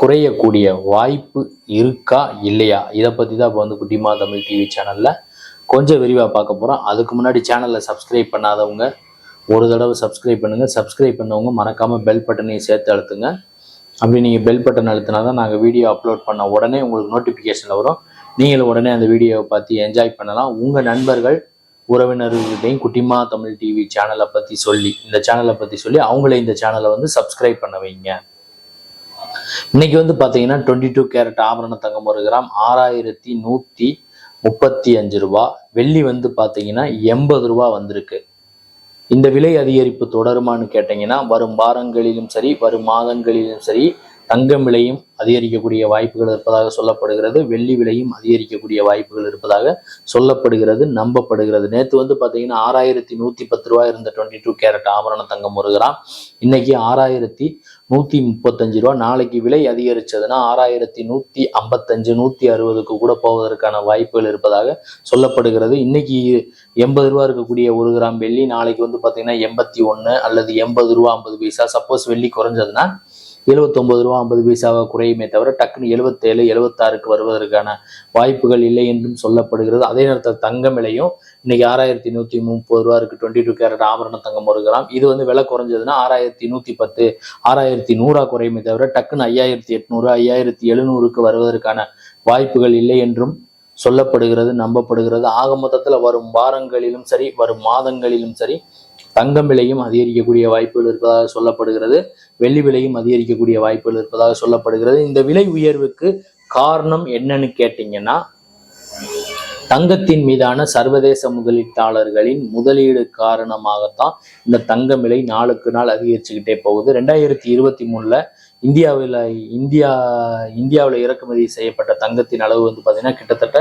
குறையக்கூடிய வாய்ப்பு இருக்கா இல்லையா? இதை பற்றி தான் இப்போ வந்து குட்டிமா தமிழ் டிவி சேனலில் கொஞ்சம் விரிவாக பார்க்க போகிறோம் அதுக்கு முன்னாடி சேனலில் சப்ஸ்கிரைப் பண்ணாதவங்க ஒரு தடவை சப்ஸ்கிரைப் பண்ணுங்கள் சப்ஸ்கிரைப் பண்ணவங்க மறக்காமல் பெல் பட்டனையும் சேர்த்து அழுத்துங்க. அப்படி நீங்கள் பெல் பட்டன் அழுத்தினா தான் நாங்கள் வீடியோ அப்லோட் பண்ண உடனே உங்களுக்கு நோட்டிஃபிகேஷன் வரும். நீங்களும் உடனே அந்த வீடியோவை பார்த்து என்ஜாய் பண்ணலாம். உங்கள் நண்பர்கள் உறவினர்கள்டையும் குட்டிமா தமிழ் டிவி சேனலை பற்றி சொல்லி இந்த சேனலை பற்றி சொல்லி அவங்களே இந்த சேனலை வந்து சப்ஸ்கிரைப் பண்ண வைங்க. இன்னைக்கு வந்து பாத்தீங்கன்னா டுவெண்ட்டி டூ கேரட் ஆபரண தங்கம் ஒரு கிராம் ஆறாயிரத்தி நூத்தி முப்பத்தி அஞ்சு ரூபா. வெள்ளி வந்து பார்த்தீங்கன்னா எண்பது ரூபா வந்திருக்கு. இந்த விலை அதிகரிப்பு தொடருமான்னு கேட்டீங்கன்னா வரும் வாரங்களிலும் சரி வரும் மாதங்களிலும் சரி தங்கம் விலையும் அதிகரிக்கக்கூடிய வாய்ப்புகள் இருப்பதாக சொல்லப்படுகிறது. வெள்ளி விலையும் அதிகரிக்கக்கூடிய வாய்ப்புகள் இருப்பதாக சொல்லப்படுகிறது நம்பப்படுகிறது. நேற்று வந்து பார்த்தீங்கன்னா ஆறாயிரத்தி நூற்றி பத்து ரூபா இருந்த டுவெண்ட்டி டூ கேரட் ஆபரண தங்கம் ஒரு கிராம். இன்னைக்கு ஆறாயிரத்தி நூற்றி முப்பத்தஞ்சு ரூபா. நாளைக்கு விலை அதிகரிச்சதுன்னா ஆறாயிரத்தி நூற்றி ஐம்பத்தஞ்சு நூற்றி அறுபதுக்கு கூட போவதற்கான வாய்ப்புகள் இருப்பதாக சொல்லப்படுகிறது. இன்னைக்கு எண்பது ரூபா இருக்கக்கூடிய ஒரு கிராம் வெள்ளி நாளைக்கு வந்து பார்த்தீங்கன்னா எண்பத்தி ஒன்று அல்லது எண்பது ரூபா ஐம்பது பைசா. சப்போஸ் வெள்ளி குறைஞ்சதுன்னா எழுபத்தொம்பது ரூபா ஐம்பது பைசாவாக குறையுமே தவிர டக்குன்னு எழுபத்தேழு எழுபத்தாறுக்கு வருவதற்கான வாய்ப்புகள் இல்லை என்றும் சொல்லப்படுகிறது. அதே நேரத்தில் தங்கம் விலையும் இன்னைக்கு ஆறாயிரத்தி நூற்றி முப்பது ரூபா இருக்கு. டுவெண்ட்டி டூ கேரட் ஆபரண தங்கம் ஒரு கிராம். இது வந்து விலை குறைஞ்சதுன்னா ஆறாயிரத்தி நூற்றி பத்து ஆறாயிரத்தி நூறா குறையுமே தவிர டக்குன்னு ஐயாயிரத்தி எட்நூறு ஐயாயிரத்தி எழுநூறுக்கு வருவதற்கான வாய்ப்புகள் இல்லை என்றும் சொல்லப்படுகிறது நம்பப்படுகிறது. ஆக மொத்தத்தில் வரும் வாரங்களிலும் சரி வரும் மாதங்களிலும் சரி தங்கம் விலையும் அதிகரிக்கக்கூடிய வாய்ப்புகள் இருப்பதாக சொல்லப்படுகிறது. வெள்ளி விலையும் அதிகரிக்கக்கூடிய வாய்ப்புகள் இருப்பதாக சொல்லப்படுகிறது. இந்த விலை உயர்வுக்கு காரணம் என்னன்னு கேட்டீங்கன்னா தங்கத்தின் மீதான சர்வதேச முதலீட்டாளர்களின் முதலீடு காரணமாகத்தான் இந்த தங்கம் விலை நாளுக்கு நாள் அதிகரிச்சுக்கிட்டே போகுது. ரெண்டாயிரத்தி இருபத்தி மூணுல இந்தியாவில் இந்தியா இந்தியாவில் இறக்குமதி செய்யப்பட்ட தங்கத்தின் அளவு வந்து பார்த்தீங்கன்னா கிட்டத்தட்ட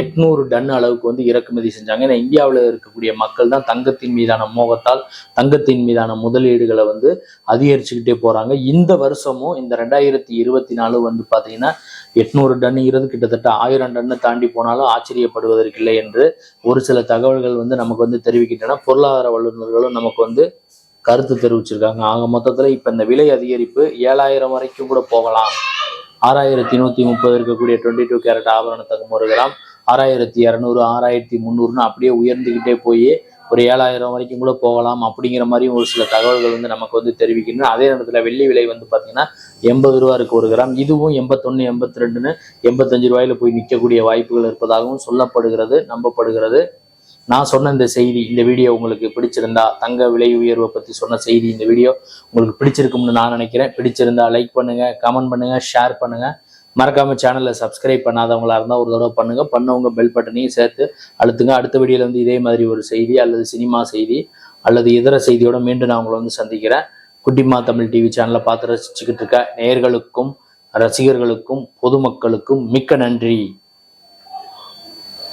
எட்நூறு டன் அளவுக்கு வந்து இறக்குமதி செஞ்சாங்க. ஏன்னா இந்தியாவில் இருக்கக்கூடிய மக்கள் தான் தங்கத்தின் மீதான மோகத்தால் தங்கத்தின் மீதான முதலீடுகளை வந்து அதிகரிச்சுக்கிட்டே போறாங்க. இந்த வருஷமும் இந்த ரெண்டாயிரத்தி இருபத்தி நாலு வந்து பார்த்தீங்கன்னா எட்நூறு டன்னுங்கிறது கிட்டத்தட்ட ஆயிரம் டன்னு தாண்டி போனாலும் ஆச்சரியப்படுவதற்கில்லை என்று ஒரு சில தகவல்கள் வந்து நமக்கு வந்து தெரிவிக்கின்றன. பொருளாதார வல்லுநர்களும் நமக்கு வந்து கருத்து தெரிவிச்சிருக்காங்க. ஆக மொத்தத்தில் இப்போ இந்த விலை அதிகரிப்பு ஏழாயிரம் வரைக்கும் கூட போகலாம். ஆறாயிரத்தி நூற்றி முப்பது இருக்கக்கூடிய டுவெண்ட்டி டூ கேரட் ஆபரண தங்கம் ஒரு கிராம் ஆறாயிரத்தி இரநூறு ஆறாயிரத்தி முந்நூறுன்னு அப்படியே உயர்ந்துக்கிட்டே போய் ஒரு ஏழாயிரம் வரைக்கும் கூட போகலாம் அப்படிங்கிற மாதிரியும் ஒரு சில தகவல்கள் வந்து நமக்கு வந்து தெரிவிக்கின்றன. அதே நேரத்தில் வெள்ளி விலை வந்து பார்த்தீங்கன்னா எண்பது ரூபா இருக்கு ஒரு கிராம். இதுவும் எண்பத்தொன்று எண்பத்தி ரெண்டுன்னு எண்பத்தஞ்சு ரூபாயில போய் நிற்கக்கூடிய வாய்ப்புகள் இருப்பதாகவும் சொல்லப்படுகிறது நம்பப்படுகிறது. நான் சொன்ன இந்த செய்தி இந்த வீடியோ உங்களுக்கு பிடிச்சிருந்தா தங்க விலை உயர்வை பற்றி சொன்ன செய்தி இந்த வீடியோ உங்களுக்கு பிடிச்சிருக்கும்னு நான் நினைக்கிறேன். பிடிச்சிருந்தா லைக் பண்ணுங்கள் கமெண்ட் பண்ணுங்கள் ஷேர் பண்ணுங்கள் மறக்காம சேனலை சப்ஸ்கிரைப் பண்ணாதவங்களா இருந்தால் ஒரு தடவை பண்ணுங்க. பண்ணவங்க பெல் பட்டனையும் சேர்த்து அழுத்துங்க. அடுத்த வீடியோல வந்து இதே மாதிரி ஒரு செய்தி அல்லது சினிமா செய்தி அல்லது இதர செய்தியோட மீண்டும் நான் உங்களை வந்து சந்திக்கிறேன். குட்டிமா தமிழ் டிவி சேனலை பார்த்து ரசிச்சுக்கிட்டு இருக்க நேயர்களுக்கும் ரசிகர்களுக்கும் பொதுமக்களுக்கும் மிக்க நன்றி.